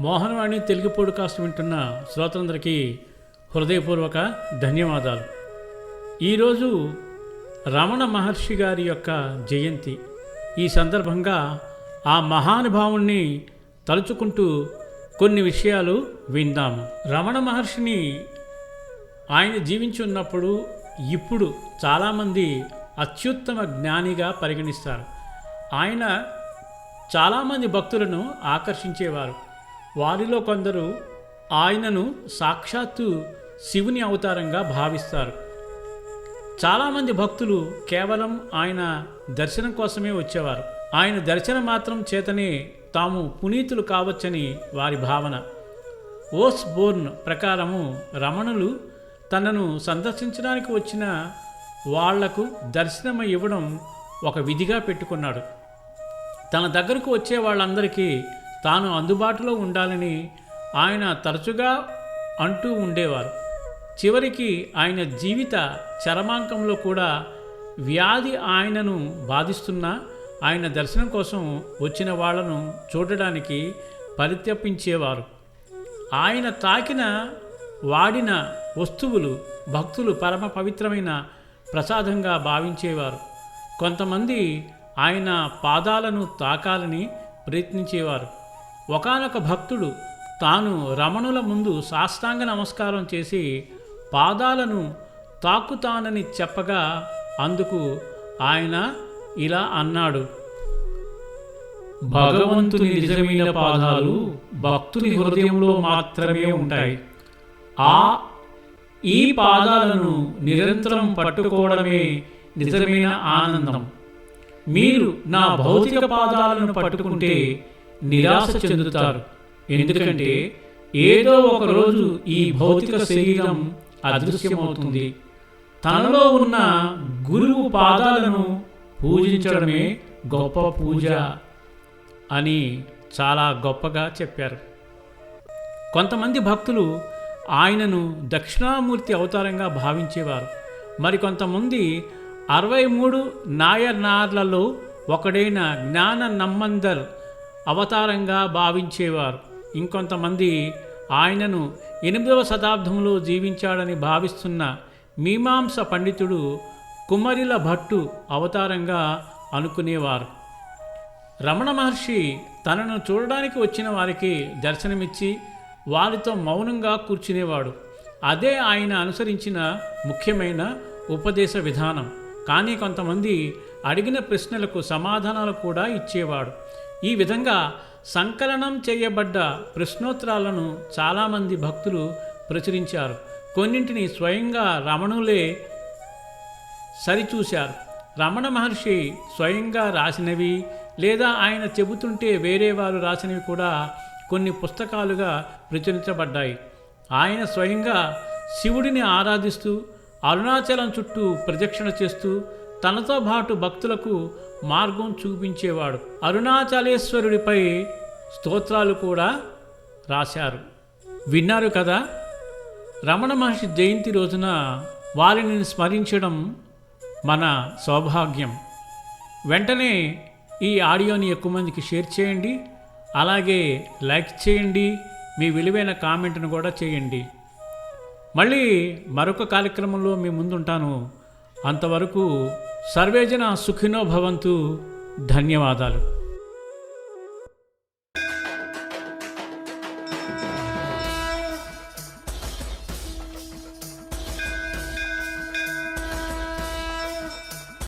Mohanavani Telugu podcast వింటున్న శ్రోతలందరికీ హృదయపూర్వక ధన్యవాదాలు. ఈరోజు రమణ మహర్షి గారి యొక్క జయంతి. ఈ సందర్భంగా ఆ మహానుభావుణ్ణి తలుచుకుంటూ కొన్ని విషయాలు విందాము. రమణ మహర్షిని ఆయన జీవించి ఉన్నప్పుడు ఇప్పుడు చాలామంది అత్యుత్తమ జ్ఞానిగా పరిగణిస్తారు. ఆయన చాలామంది భక్తులను ఆకర్షించేవారు. వారిలో కొందరు ఆయనను సాక్షాత్తు శివుని అవతారంగా భావిస్తారు. చాలామంది భక్తులు కేవలం ఆయన దర్శనం కోసమే వచ్చేవారు. ఆయన దర్శనం మాత్రం చేతనే తాము పునీతులు కావచ్చని వారి భావన. ఓస్ బోర్న్ ప్రకారము రమణులు తనను సందర్శించడానికి వచ్చిన వాళ్ళకు దర్శనం ఇవ్వడం ఒక విధిగా పెట్టుకున్నాడు. తన దగ్గరకు వచ్చే వాళ్ళందరికీ తాను అందుబాటులో ఉండాలని ఆయన తరచుగా అంటూ ఉండేవారు. చివరికి ఆయన జీవిత చరమాంకంలో కూడా వ్యాధి ఆయనను బాధిస్తున్నా ఆయన దర్శనం కోసం వచ్చిన వాళ్ళను చూడడానికి పరితపించేవారు. ఆయన తాకిన వాడిన వస్తువులు భక్తులు పరమ పవిత్రమైన ప్రసాదంగా భావించేవారు. కొంతమంది ఆయన పాదాలను తాకాలని ప్రయత్నించేవారు. ఒకానొక భక్తుడు తాను రమణుల ముందు సాష్టాంగ నమస్కారం చేసి పాదాలను తాకుతానని చెప్పగా అందుకు ఆయన ఇలా అన్నాడు. భగవంతుని నిజమైన పాదాలు భక్తుని హృదయంలో మాత్రమే ఉంటాయి. ఆ ఈ పాదాలను నిరంతరం పట్టుకోవడమే నిజమైన ఆనందం. మీరు నా భౌతిక పాదాలను పట్టుకుంటే నిరాశ చెందుతారు. ఎందుకంటే ఏదో ఒక రోజు ఈ భౌతిక శరీరం అదృశ్యమవుతుంది. తనలో ఉన్న గురువు పాదాలను పూజించడమే గొప్ప పూజ అని చాలా గొప్పగా చెప్పారు. కొంతమంది భక్తులు ఆయనను దక్షిణామూర్తి అవతారంగా భావించేవారు. మరికొంతమంది అరవై మూడు నాయనార్లలో ఒకడైన జ్ఞాన నమ్మందర్ అవతారంగా భావించేవారు. ఇంకొంతమంది ఆయనను ఎనిమిదవ శతాబ్దంలో జీవించాడని భావిస్తున్న మీమాంస పండితుడు కుమరిల భట్టు అవతారంగా అనుకునేవారు. రమణ మహర్షి తనను చూడడానికి వచ్చిన వారికి దర్శనమిచ్చి వారితో మౌనంగా కూర్చునేవాడు. అదే ఆయన అనుసరించిన ముఖ్యమైన ఉపదేశ విధానం. కానీ కొంతమంది అడిగిన ప్రశ్నలకు సమాధానాలు కూడా ఇచ్చేవాడు. ఈ విధంగా సంకలనం చేయబడ్డ ప్రశ్నోత్తరాలను చాలామంది భక్తులు ప్రచురించారు. కొన్నింటిని స్వయంగా రమణులే సరిచూశారు. రమణ మహర్షి స్వయంగా రాసినవి లేదా ఆయన చెబుతుంటే వేరే వారు రాసినవి కూడా కొన్ని పుస్తకాలుగా ప్రచురించబడ్డాయి. ఆయన స్వయంగా శివుడిని ఆరాధిస్తూ అరుణాచలం చుట్టూ ప్రదక్షిణ చేస్తూ తనతో పాటు భక్తులకు మార్గం చూపించేవాడు. అరుణాచలేశ్వరుడిపై స్తోత్రాలు కూడా రాశారు. విన్నారు కదా? రమణ మహర్షి జయంతి రోజున వారిని స్మరించడం మన సౌభాగ్యం. వెంటనే ఈ ఆడియోని ఎక్కువ మందికి షేర్ చేయండి. అలాగే లైక్ చేయండి. మీ విలువైన కామెంట్ను కూడా చేయండి. మళ్ళీ మరొక కార్యక్రమంలో మీ ముందుంటాను. అంతవరకు సర్వేజన సుఖినో భవంతు. ధన్యవాదాలు.